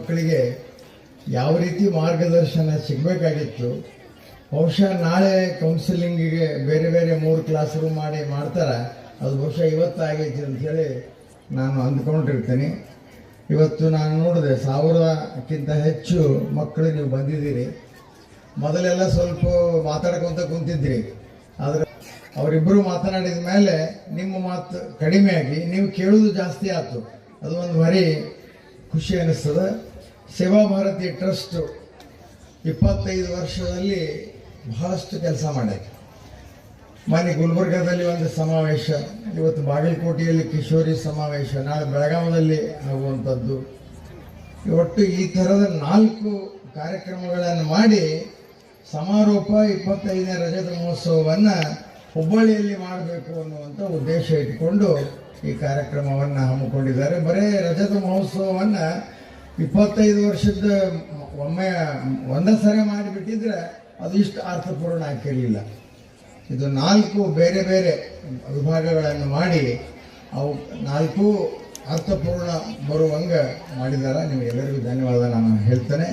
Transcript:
ಮಕ್ಕಳಿಗೆ ಯಾವ ರೀತಿ ಮಾರ್ಗದರ್ಶನ ಸಿಗಬೇಕಾಗಿತ್ತು? ಬಹುಶಃ ನಾಳೆ ಕೌನ್ಸಿಲಿಂಗಿಗೆ ಬೇರೆ ಬೇರೆ ಮೂರು ಕ್ಲಾಸ್ ರೂಮ್ ಮಾಡಿ ಮಾಡ್ತಾರೆ? ಅದು ಬಹುಶಃ ಇವತ್ತಾಗೈತಿ ಅಂಥೇಳಿ ನಾನು ಅಂದ್ಕೊಂಡಿರ್ತೀನಿ. ಇವತ್ತು ನಾನು ನೋಡಿದೆ, ಸಾವಿರಕ್ಕಿಂತ ಹೆಚ್ಚು ಮಕ್ಕಳು ನೀವು ಬಂದಿದ್ದೀರಿ. ಮೊದಲೆಲ್ಲ ಸ್ವಲ್ಪ ಮಾತಾಡ್ಕೊತ ಕುಂತಿದ್ರಿ. ಆದ್ರೆ ಅವರಿಬ್ಬರು ಮಾತನಾಡಿದ ಮೇಲೆ ನಿಮ್ಮ ಮಾತು ಕಡಿಮೆಯಾಗಿ, ನೀವು ಕೇಳೋದು ಜಾಸ್ತಿ ಆಯಿತು. ಅದು ಒಂದು ಭಾರಿ ಖುಷಿ ಅನಿಸ್ತದೆ. ಸೇವಾ ಭಾರತಿ ಟ್ರಸ್ಟ್ ಇಪ್ಪತ್ತೈದು ವರ್ಷದಲ್ಲಿ ಬಹಳಷ್ಟು ಕೆಲಸ ಮಾಡಿದೆ. ಮನೆ ಗುಲ್ಬರ್ಗಾದಲ್ಲಿ ಒಂದು ಸಮಾವೇಶ, ಇವತ್ತು ಬಾಗಲಕೋಟೆಯಲ್ಲಿ ಕಿಶೋರಿ ಸಮಾವೇಶ, ನಾಳೆ ಬೆಳಗಾವದಲ್ಲಿ ಆಗುವಂಥದ್ದು. ಒಟ್ಟು ಈ ಥರದ ನಾಲ್ಕು ಕಾರ್ಯಕ್ರಮಗಳನ್ನು ಮಾಡಿ ಸಮಾರೋಪ ಇಪ್ಪತ್ತೈದನೇ ರಜತ ಮಹೋತ್ಸವವನ್ನು ಹುಬ್ಬಳ್ಳಿಯಲ್ಲಿ ಮಾಡಬೇಕು ಅನ್ನುವಂಥ ಉದ್ದೇಶ ಇಟ್ಕೊಂಡು ಈ ಕಾರ್ಯಕ್ರಮವನ್ನು ಹಮ್ಮಿಕೊಂಡಿದ್ದಾರೆ. ಬರೀ ರಜತ ಮಹೋತ್ಸವವನ್ನು ಇಪ್ಪತ್ತೈದು ವರ್ಷದ ಒಮ್ಮೆ, ಒಂದೇ ಸರಿ ಮಾಡಿಬಿಟ್ಟಿದ್ರೆ ಅದು ಇಷ್ಟು ಅರ್ಥಪೂರ್ಣ ಆಗಿರಲಿಲ್ಲ ಇದು ನಾಲ್ಕು ಬೇರೆ ಬೇರೆ ವಿಭಾಗಗಳನ್ನು ಮಾಡಿ, ಅವು ನಾಲ್ಕು ಅರ್ಥಪೂರ್ಣ ಬರುವಂಗೆ ಮಾಡಿದ್ದಾರೆ ನಿಮಗೆಲ್ಲರಿಗೂ ಧನ್ಯವಾದ. ನಾನು ಹೇಳ್ತೇನೆ.